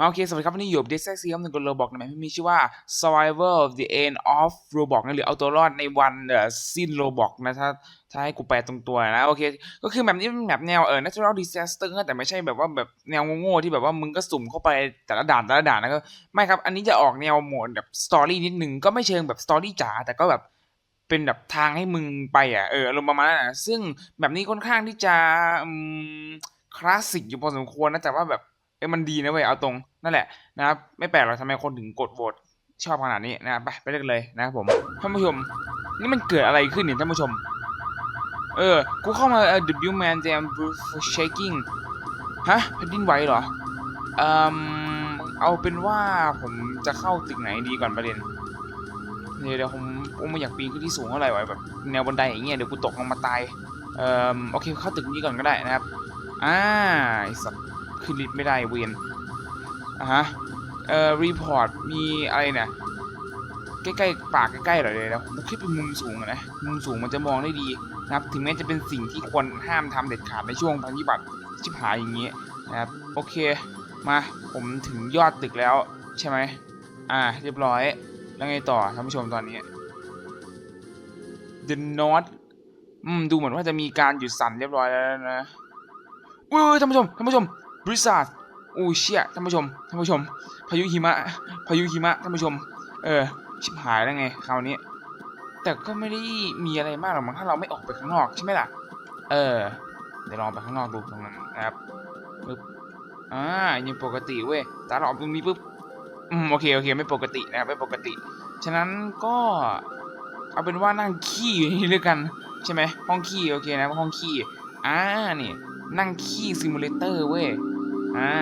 มาโอเคสวัสดีครับวันนี้อยู่กับเดซซี่ครับหนึ่งคนโรบอกในแมปที่มีชื่อว่า Survival of the End of Roblox นะหรือเอาตัวรอดในวันเอ่อสิ้นโรบอกนะถ้าถ้าให้กูแปลตรงตัวนะ โอเค ก็คือแบบนี้เป็นแบบแนวเออ natural disaster แต่ไม่ใช่แบบว่าแบบแนวโง่ๆที่แบบว่ามึงก็สุ่มเข้าไปแต่ละด่านแต่ละด่านนะก็ไม่ครับ อันนี้จะออกแนวโหมดแบบสตอรี่นิดนึงก็ไม่เชิงแบบสตอรี่จ๋าแต่ก็แบบเป็นแบบทางให้มึงไปอะเอออารมณ์ประมาณนั้นนะซึ่งแบบนี้ค่อนข้างที่จะคลาสสิกอยู่พอสมควรนะแต่ว่าแบบ เอ้มันดีนะเว้ยเอาตรงนั่นแหละนะครับไม่แปลกหรอกทำไมคนถึงกดโหวตชอบขนาดนี้นะไปไปเล่นเลยนะครับผมท่านผู้ชมนี่มันเกิดอะไรขึ้นเนี่ยท่านผู้ชม เออ กูเข้ามาเออ W man jam shaking ฮะแผ่นดินไหวเหรอเอ่มเอาเป็นว่าผมจะเข้าตึกไหนดีก่อนประเด็นเดี๋ยวเดี๋ยวผมผมไม่อยากปีนขึ้นที่สูงเท่าไหร่วะแบบแนวบันไดอย่างเงี้ยเดี๋ยวกูตกลงมาตายเอ่อโอเคเข้าตึกนี้ก่อนก็ได้นะครับอ่าไอสัตว์ ขึ้นลิฟต์ไม่ได้เวียนอะฮะ เอ่อ รีพอร์ต มีอะไรเนี่ยใกล้ๆปากใกล้ๆหน่อยเลยนะผมคิดเป็นมุมสูงนะ มุมสูงมันจะมองได้ดีนะครับ ถึงแม้จะเป็นสิ่งที่ควรห้ามทำเด็ดขาดในช่วงภัยพิบัติชิบหายอย่างงี้นะครับ โอเค มา ผมถึงยอดตึกแล้วใช่ไหม อ่า เรียบร้อย แล้วไงต่อท่านผู้ชมตอนนี้ The North อืม ดูเหมือนว่าจะมีการหยุดสั่นเรียบร้อยแล้วนะอุ้ยท่านผู้ชม ท่านผู้ชม บริษัทอู้เชี่ยท่านผู้ชมท่านผู้ชม พายุหิมะพายุหิมะท่านผู้ชม เออชิบหายแล้วไงคราวนี้ แต่ก็ไม่ได้มีอะไรมากหรอกมั้งถ้าเราไม่ออกไปข้างนอกใช่ไหมล่ะ เออ เดี๋ยวลองไปข้างนอกดูตรงนั้นนะครับปึ๊บอ่ายังปกติเว้ยแต่เราออกตรงนี้ปุ๊บอืมโอเคโอเคไม่ปกตินะครับไม่ปกติ ฉะนั้นก็เอาเป็นว่านั่งขี้อยู่นี่ด้วยกันใช่ไหมห้องขี้โอเคนะห้องขี้อ่านี่นั่งขี้ซิมูเลเตอร์เว้ย อ่า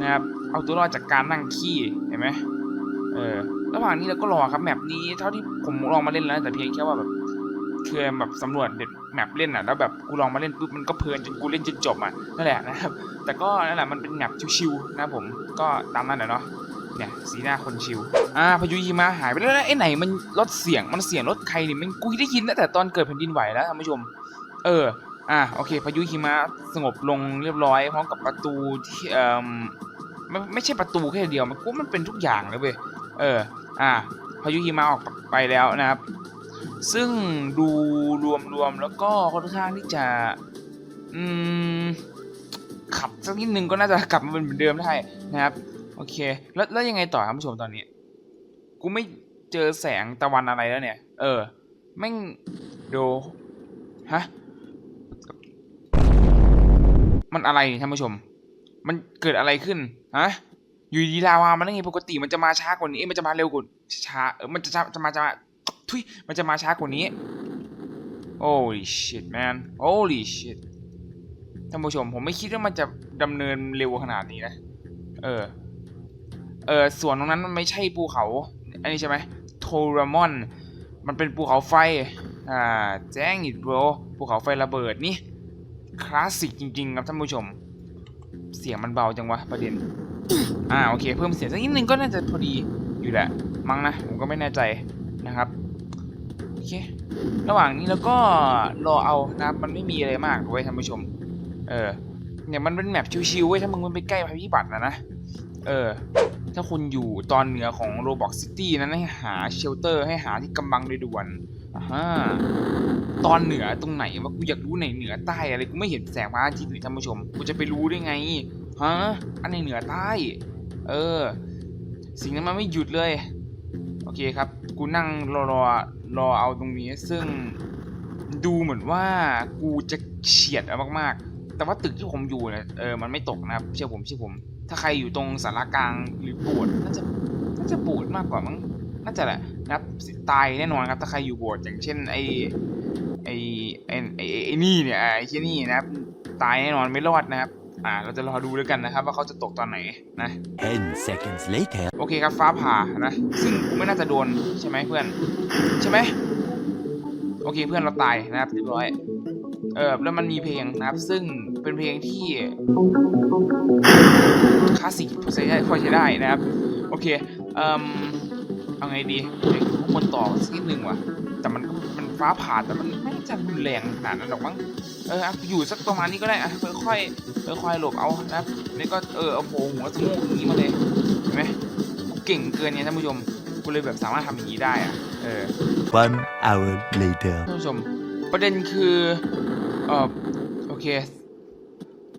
นะครับเอาตัวรอดจากการนั่งขี้เห็นไหมเออระหว่างนี้เราก็รอครับแมปนี้เท่าที่ผมลองมาเล่นแล้ว แต่เพียงแค่ว่าแบบเคือแบบสำรวจเด็ดแมปเล่นอะแล้วแบบกูลองมาเล่นปุ๊บมันก็เพลินจนกูเล่นจนจบอะนั่นแหละนะครับ แต่ก็นั่นแหละมันเป็นแมปชิวๆนะผมก็ตามนั้นแหละเนาะเนี่ยสีหน้าคนชิวอ่าพายุหิมะหายไปแล้วไอ้ไหนมันลดเสียงมันเสียงรถใครนี่มันกูได้ยินตั้งแต่ตอนเกิดแผ่นดินไหวแล้วท่านผู้ชม เออ อ่าโอเค พายุหิมะสงบลงเรียบร้อยพร้อมกับประตูที่เอ่อไม่ไม่ใช่ประตูแค่เดียวมันกูมันเป็นทุกอย่างเลยเว้ยเอออ่าพายุหิมะออกไปแล้วนะครับ ซึ่งดูรวมๆแล้วก็ค่อนข้างที่จะอืมขับสักนิดนึงก็น่าจะกลับมาเป็นเหมือนเดิมได้นะครับ โอเค แล้วแล้วยังไงต่อครับผู้ชมตอนนี้ กูไม่เจอแสงตะวันอะไรแล้วเนี่ย เออแม่งดูฮะ มันอะไรนี่ท่านผู้ชม มันเกิดอะไรขึ้นฮะอยู่ดีลาวามันได้ไงปกติมันจะมาช้ากว่านี้มันจะมาเร็วกว่าช้าเออมันจะจะมาจะมาทุยมันจะมาช้ากว่านี้ holy shit man holy shit ท่านผู้ชมผมไม่คิดว่ามันจะดำเนินเร็วขนาดนี้นะ เออ เออส่วนตรงนั้นมันไม่ใช่ภูเขา อันนี้ใช่ไหมโทรามอน มันเป็นภูเขาไฟ อ่า แจ้งอีกโบรภูเขาไฟระเบิดนี่ คลาสสิกจริงๆครับท่านผู้ชม เสียงมันเบาจังวะประเด็น อ่าโอเค เพิ่มเสียงสักนิดนึงก็น่าจะพอดีอยู่แหละ มั้งนะ ผมก็ไม่แน่ใจนะครับโอเค ระหว่างนี้แล้วก็รอเอานะครับ มันไม่มีอะไรมากเว้ยท่านผู้ชม เออ เนี่ยมันเป็นแมปชิวๆเว้ยถ้ามึงมันไปใกล้ภัยพิบัตินะนะ เออ ถ้าคุณอยู่ตอนเหนือของโรบอกซิตี้นั้นให้หาเชลเตอร์ให้หาที่กำบังโดยด่วน อ่าฮะตอนเหนือตรงไหนวะกูอยากรู้ไหนเหนือใต้อะไรกูไม่เห็นแสงพระอาทิตย์เลยท่านผู้ชมกูจะไปรู้ได้ไงฮะอันไหนเหนือใต้ เออ สิ่งนั้นมันไม่หยุดเลย โอเคครับ กูนั่งรอรอรอเอาตรงนี้ซึ่งดูเหมือนว่ากูจะเฉียดอามากๆ แต่ว่าตึกที่ผมอยู่เนี่ยเออมันไม่ตกนะครับเชื่อผมเชื่อผม ถ้าใครอยู่ตรงสารกลางหรือโบสถ์น่าจะน่าจะโบสถ์มากกว่ามั้ง น่าจะแหละนะครับตายแน่นอนครับถ้าใครอยู่โบสถ์อย่างเช่นไอไอไอไอไอ้ไอนี่เนี่ยไอที่นี่นะครับตายแน่นอนไม่รอดนะครับอ่าเราจะรอดูแล้วกันนะครับว่าเขาจะตกตอนไหนนะ10 seconds later. โอเคครับฟ้าผ่านะซึ่งกูไม่น่าจะโดนใช่ไหมเพื่อนใช่ไหมโอเคเพื่อนเราตายนะครับเรียบร้อยเออแล้วมันมีเพลงนะครับ ซึ่งเป็นเพลงที่คลาสสิกพอใช้ได้พอใช้ได้นะครับ โอเคเอ่ม เอาไงดีเดี๋ยวข้างบนต่อสักนิดนึงว่ะ แต่มันมันฟ้าผ่าแต่มันไม่น่าจะรุนแรงขนาดนั้นหรอกมั้งเอออะอยู่สักประมาณนี้ก็ได้อะค่อยๆค่อยๆหลบเอานะครับนี่ก็เออเอาโผล่หัวสมูกอย่างนี้มาเลยเก่งเกินเนี่ยท่านผู้ชมกูเลยแบบสามารถทำอย่างนี้ได้อะเออ One hour later. ท่านผู้ชม ประเด็นคือเออโอเค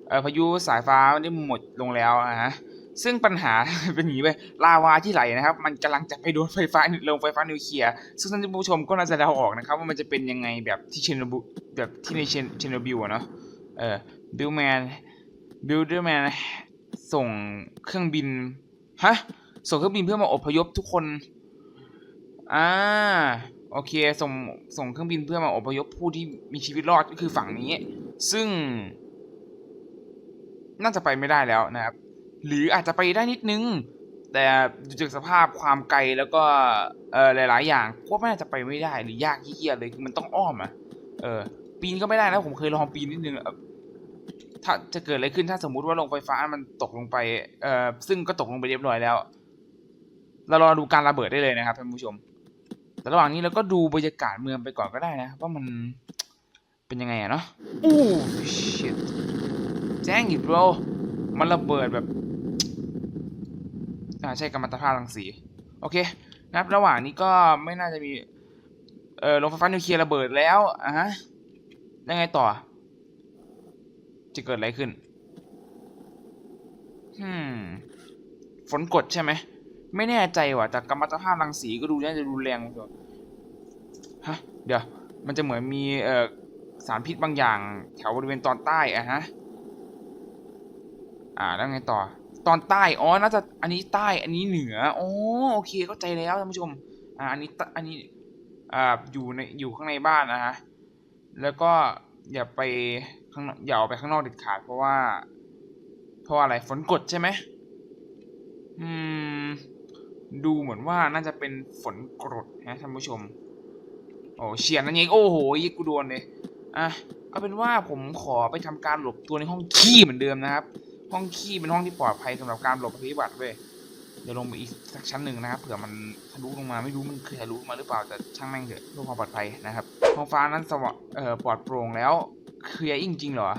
เออพายุสายฟ้าได้หมดลงแล้วอะฮะ ซึ่งปัญหาเป็นอย่างนี้ไปลาวาที่ไหลนะครับ มันกำลังจะไปโดนไฟฟ้าลงไฟฟ้านิวเคลียร์ซึ่งท่านผู้ชมก็น่าจะเดาออกนะครับ ว่ามันจะเป็นยังไงแบบที่เชนโนบิแบบที่ในเชนเชนโนบิลอะเนาะเออบิลแมนบิลเดอร์แมนส่งเครื่องบินฮะส่งเครื่องบินเพื่อมาอพยพทุกคนอ่าโอเคส่งส่งเครื่องบินเพื่อมาอพยพผู้ที่มีชีวิตรอดก็คือฝั่งนี้ ซึ่ง น่าจะไปไม่ได้แล้วนะครับ หรืออาจจะไปได้นิดนึง แต่ดูจากสภาพความไกลแล้วก็เอ่อหลาย ๆ อย่างก็ไม่น่าจะไปไม่ได้หรือยากเยี่ยเลยคือมันต้องอ้อมอะเออ ปีนก็ไม่ได้นะผมเคยลองปีนนิดนึงเอ่อถ้าจะเกิดอะไรขึ้นถ้าสมมุติว่าโรงไฟฟ้ามันตกลงไปเอ่อซึ่งก็ตกลงไปเรียบร้อยแล้ว เรารอดูการระเบิดได้เลยนะครับท่านผู้ชม แต่ระหว่างนี้เราก็ดูบรรยากาศเมืองไปก่อนก็ได้นะว่ามันเป็นยังไงอะเนาะอู้ชิตแจ้งอีกโบรมันระเบิดแบบ อ่าใช่กัมมันตภาพรังสี โอเคนะครับระหว่างนี้ก็ไม่น่าจะมี เอ่อโรงไฟฟ้านิวเคลียร์ระเบิดแล้วอะฮะยังไงต่อ จะเกิดอะไรขึ้นฮึมฝนกดใช่ไหม ไม่แน่ใจว่ะแต่กัมมันตภาพรังสีก็ดูน่าจะรุนแรงกว่าฮะ เดี๋ยว มันจะเหมือนมีเอ่อสารพิษบางอย่าง แถวบริเวณตอนใต้อะฮะ อ่า แล้วไงต่อ ตอนใต้อ๋อน่าจะอันนี้ใต้อันนี้เหนืออ๋อโอเคเข้าใจแล้วท่านผู้ชมอ่าอันนี้อันนี้อ่าอยู่ในอยู่ข้างในบ้านนะฮะแล้วก็อย่าไปข้างอย่าออกไปข้างนอกเด็ดขาดเพราะว่า เพราะอะไรฝนกดใช่ไหมอืม ดูเหมือนว่าน่าจะเป็นฝนกรดนะท่านผู้ชม โอ้เฉียนนั่นเองโอ้โหยิกูโดนเลยอะเอาเป็นว่าผมขอไปทำการหลบตัวในห้องขี้เหมือนเดิมนะครับ ห้องขี้เป็นห้องที่ปลอดภัยสำหรับการหลบภัยพิบัติเว้ยเดี๋ยวลงไปอีกสักชั้นหนึ่งนะครับเผื่อมันทะลุลงมาไม่รู้มันเคยทะลุมาหรือเปล่าแต่ช่างแม่งเถอะเพื่อความปลอดภัยนะครับท้องฟ้านั้นสว่างเอ่อปลอดโปร่งแล้วเคลียร์จริงๆเหรอ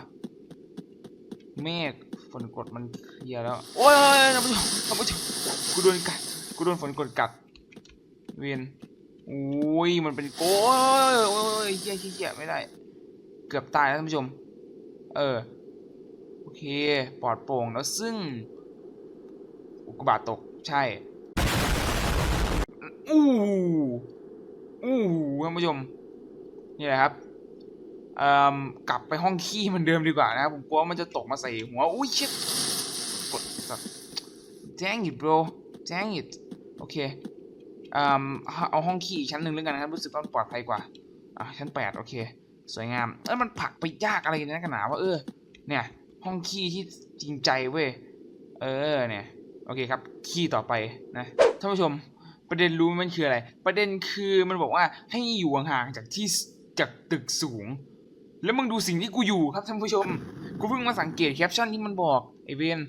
เมฆฝนกดมันเคลียร์แล้ว โอ้ยท่านผู้ชมท่านผู้ชมกูโดนกัดกูโดนฝนกดกัด เวียนโอ้ยมันเป็นโก้ยโอ้ยเฮี้ยเฮี้ยไม่ได้ เกือบตายแล้วท่านผู้ชม เออ เคปลอดโปร่งแล้วซึ่ง อุกกาบาตตกใช่ อู้อู้ท่านผู้ชม นี่แหละครับกลับไปห้องขี้เหมือนเดิมดีกว่านะครับผมกลัวว่ามันจะตกมาใส่หัว อุ้ยเชิดกดสัตว์ dang it bro dang it โอเคเอาห้องขี้ชั้นหนึ่งแล้วกันนะครับรู้สึกว่าปลอดภัยกว่า อะชั้นแปดโอเค สวยงาม เอ้ยมันผักไปยากอะไรกันะกันหนาว่าเออ เนี่ย ห้องขี้ที่จริงใจเว้ย เออเนี่ย โอเคครับ ขี้ต่อไปนะ ท่านผู้ชม ประเด็นรู้มันคืออะไร ประเด็นคือมันบอกว่าให้อยู่ห่างจากที่จากตึกสูง แล้วมึงดูสิ่งที่กูอยู่ครับท่านผู้ชม กูเพิ่งมาสังเกตแคปชั่นที่มันบอกไอเวน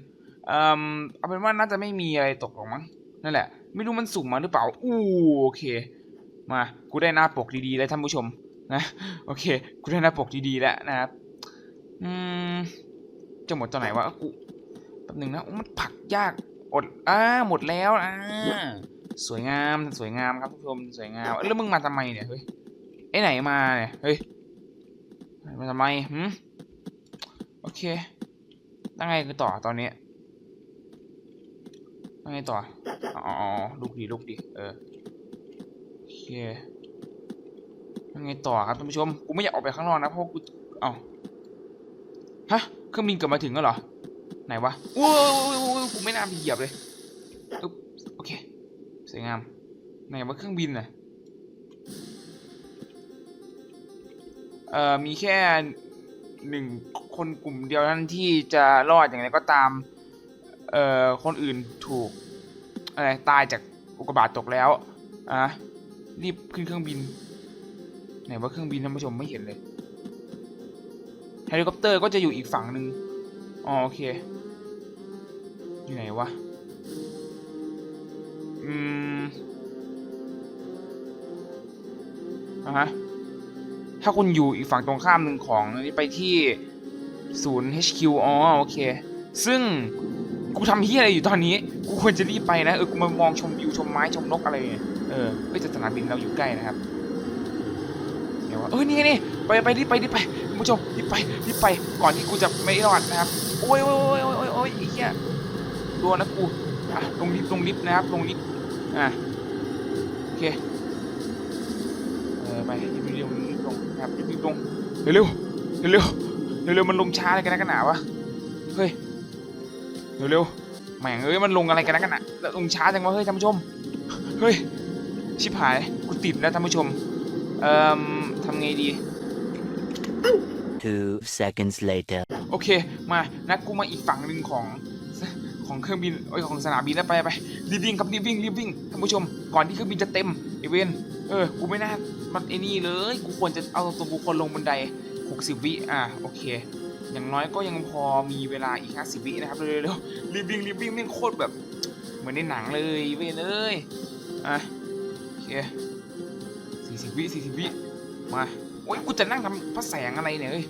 เอ่อเอาเป็นว่าน่าจะไม่มีอะไรตกหรอกมั้ง นั่นแหละ ไม่รู้มันสุ่มมาหรือเปล่า อู้โอเค มา กูได้หน้าปกดีๆแล้วท่านผู้ชมนะ โอเค กูได้หน้าปกดีๆแล้วนะครับ อืม จะหมดตอนไหนวะกูแป๊บหนึงนะอุ๊ยมันผักยากอดอ่าหมดแล้วอ่าสวยงามสวยงามครับท่านผู้ชมสวยงามแล้วมึงมาทำไมเนี่ยเฮ้ยไอไหนมาเนี่ยเฮ้ยมาทำไมหืมโอเคตั้งไงคือต่อตอนนี้ตั้งไงต่ออ๋อลุกดีลุกดีเออโอเคตั้งไงต่อครับท่านผู้ชมกูไม่อยากออกไปข้างนอกนะเพราะกูเอ้าฮะ เครื่องบินกลับมาถึงแล้วเหรอ ไหนวะโอ้ยกูไม่น่าไปเหยียบเลยอึ๊บโอเคสวยงาม ไหนว่าเครื่องบินน่ะเอ่อมีแค่หนึ่งคนกลุ่มเดียวนั้นที่จะรอดอย่างไรก็ตาม เอ่อ คนอื่นถูกอะไรตายจากอุกกาบาตตกแล้ว อะ รีบขึ้นเครื่องบิน ไหนว่าเครื่องบินท่านผู้ชมไม่เห็นเลย เฮลิคอปเตอร์ก็จะอยู่อีกฝั่งหนึ่งอ๋อโอเค อยู่ไหนวะ อืมอะฮะ ถ้าคุณอยู่อีกฝั่งตรงข้ามหนึ่งของนี่ไปที่ศูนย์ HQ อ๋อโอเค ซึ่งกูทำเฮียอะไรอยู่ตอนนี้ กูควรจะรีบไปนะ เออ กูมามองชมวิวชมไม้ชมนกอะไรเนี่ยเออเฮ้ยแต่สนามบินเราอยู่ใกล้นะครับเดี๋ยวว่าเออนี่ไงนี่ไปไปรีบไปรีบไป ผู้ชมรีบไปรีบไปก่อนที่กูจะไม่รอดนะครับโอ้ยโอ้ยโอ้ยโอ้ยโอ้ยไอ้เหี้ยโดนนะกูอะลงลิฟต์ลงลิฟต์นะครับลงลิฟต์อะโอเคเออไปรีบๆลงรีบลงนะครับรีบๆลงเร็วเร็วเร็วเร็วเร็วมันลงช้าอะไรกันนะกันหนาวะเฮ้ยเร็วเร็วๆแหม่งเอ้ยมันลงอะไรกันนะกันหนาแล้วลงช้าจังวะเฮ้ยท่านผู้ชมเฮ้ยชิบหายกูติดแล้วท่านผู้ชมเอ่อทำไงดี Two seconds later. โอเค มานะกูมาอีกฝั่งหนึ่งของของเครื่องบินโอ้ยของสนามบินแล้วไปไปรีบวิ่งครับรีบวิ่งรีบวิ่งท่านผู้ชม ก่อนที่เครื่องบินจะเต็มไอเวนเออ กูไม่น่ามันไอ้นี่เลย กูควรจะเอาตัวบุคคลลงบันได 60 วิอะโอเค อย่างน้อยก็ยังพอมีเวลาอีก 50 วินะครับ เร็วๆเร็วรีบวิ่งรีบวิ่งวิ่งโคตรแบบ เหมือนในหนังเลยเวนเอ้ยอะโอเค40 วิ40 วิมา อ้ยกูจะนั่งทำพระแสงอะไรเนี่ยเอ้ย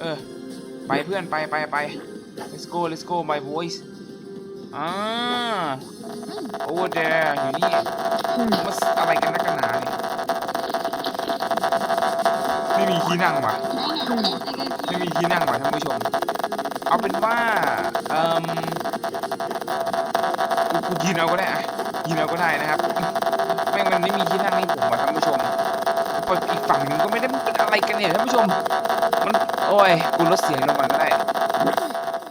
เออ ไปเพื่อนไปไปไป let's go let's go my voice อ่า over there อยู่นี่มาอะไรกันนักกันหนาเนี่ยไม่มีที่นั่งว่ะไม่มีที่นั่งว่ะท่านผู้ชม เอาเป็นว่าเอ่มกูยืนเอาก็ได้อะยืนเอาก็ได้นะครับแม่งมันไม่มีที่นั่งให้ผมว่ะท่านผู้ชม อีกฝั่งหนึงก็ไม่ได้มันเป็นอะไรกันเนี่ยท่านผู้ชม มันโอ้ยกูลดเสียงลงมาก็ได้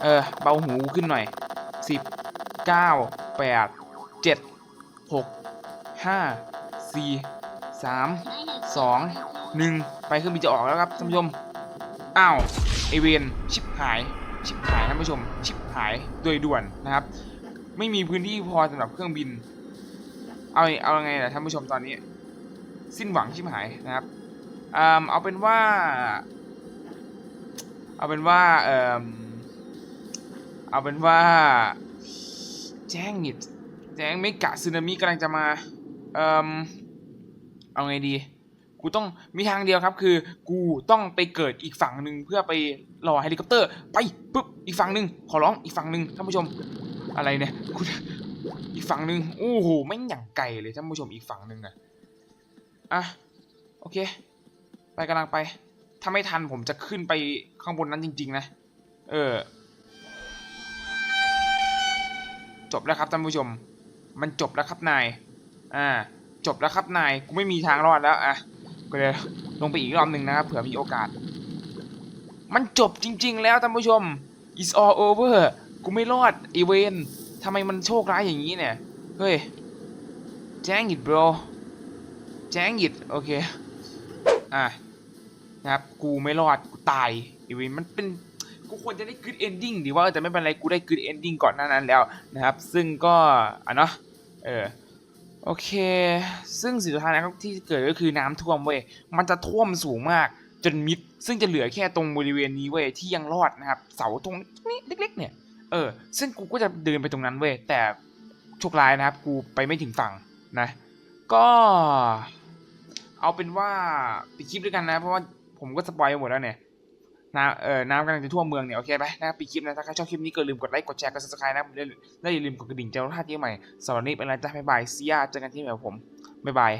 เออเบาหูขึ้นหน่อยสิบเก้าแปดเจ็ดหกห้าสี่สามสองหนึ่งไปเครื่องบินจะออกแล้วครับท่านผู้ชมอ้าวไอเวนชิบหายชิบหายท่านผู้ชม ชิบหายโดยด่วนนะครับ ไม่มีพื้นที่พอสำหรับเครื่องบิน เอาเอาไงล่ะท่านผู้ชมตอนนี้ สิ้นหวังชิบหายนะครับเอาเป็นว่า เอาเป็นว่าเออเอาเป็นว่า แจ้งหิดแจ้งไม่กะสึนามิกำลังจะมาเออเอาไงดี กูต้องมีทางเดียวครับ คือ กูต้องไปเกิดอีกฝั่งหนึ่งเพื่อไปรอเฮลิคอปเตอร์ ไปปุ๊บอีกฝั่งหนึ่งขอร้องอีกฝั่งหนึ่งท่านผู้ชมอะไรเนี่ยอีกฝั่งหนึ่งโอ้โหไม่งอย่งไกลเลยท่านผู้ชมอีกฝั่งหนึ่งอะ อะ โอเค ไปกำลังไป ถ้าไม่ทันผมจะขึ้นไปข้างบนนั้นจริง ๆ นะ เออ จบแล้วครับท่านผู้ชม มันจบแล้วครับนาย อ่า จบแล้วครับนาย กูไม่มีทางรอดแล้ว อะ ก็เลยลงไปอีกรอบหนึ่งนะครับ เผื่อมีโอกาส มันจบจริง ๆ แล้วท่านผู้ชม is all over กูไม่รอดอีเวนทำไมมันโชคร้ายอย่างนี้เนี่ย เฮ้ยแจ้งอิด bro แจ้งอิดโอเค อะนะครับ กูไม่รอด กูตายอีวนมันเป็นกูควรจะได้ good ending ดีว่าแต่ไม่เป็นไรกูได้ good ending ก่อนหน้านั้นแล้วนะครับ ซึ่งก็อะเนาะเออโอเค ซึ่งสิ่งสุดท้ายนะครับที่เกิดก็คือน้ำท่วมเว้ยมันจะท่วมสูงมากจนมิด ซึ่งจะเหลือแค่ตรงบริเวณนี้เว้ยที่ยังรอดนะครับ เสาตรงนี้เล็ก ๆ เนี่ยเออซึ่งกูก็จะเดินไปตรงนั้นเว้ยแต่โชคร้ายนะครับ กูไปไม่ถึงฝั่งนะ ก็ เอาเป็นว่าปิดคลิปด้วยกันนะ เพราะว่าผมก็สปอยไปหมดแล้วเนี่ยน้ำเอ่อน้ำกำลังจะท่วมเมืองเนี่ยโอเคไหมนะปิดคลิปนะถ้าใครชอบคลิปนี้ก็ลืมกดไลค์กดแชร์กดซับสไครต์นะและอย่าลืมกดกระดิ่งแจ้งเตือนท่าที่ใหม่สำหรับวันนี้เป็นไรจ้าบ๊ายบายเซียเจอกันที่ใหม่กับผมบ๊ายบาย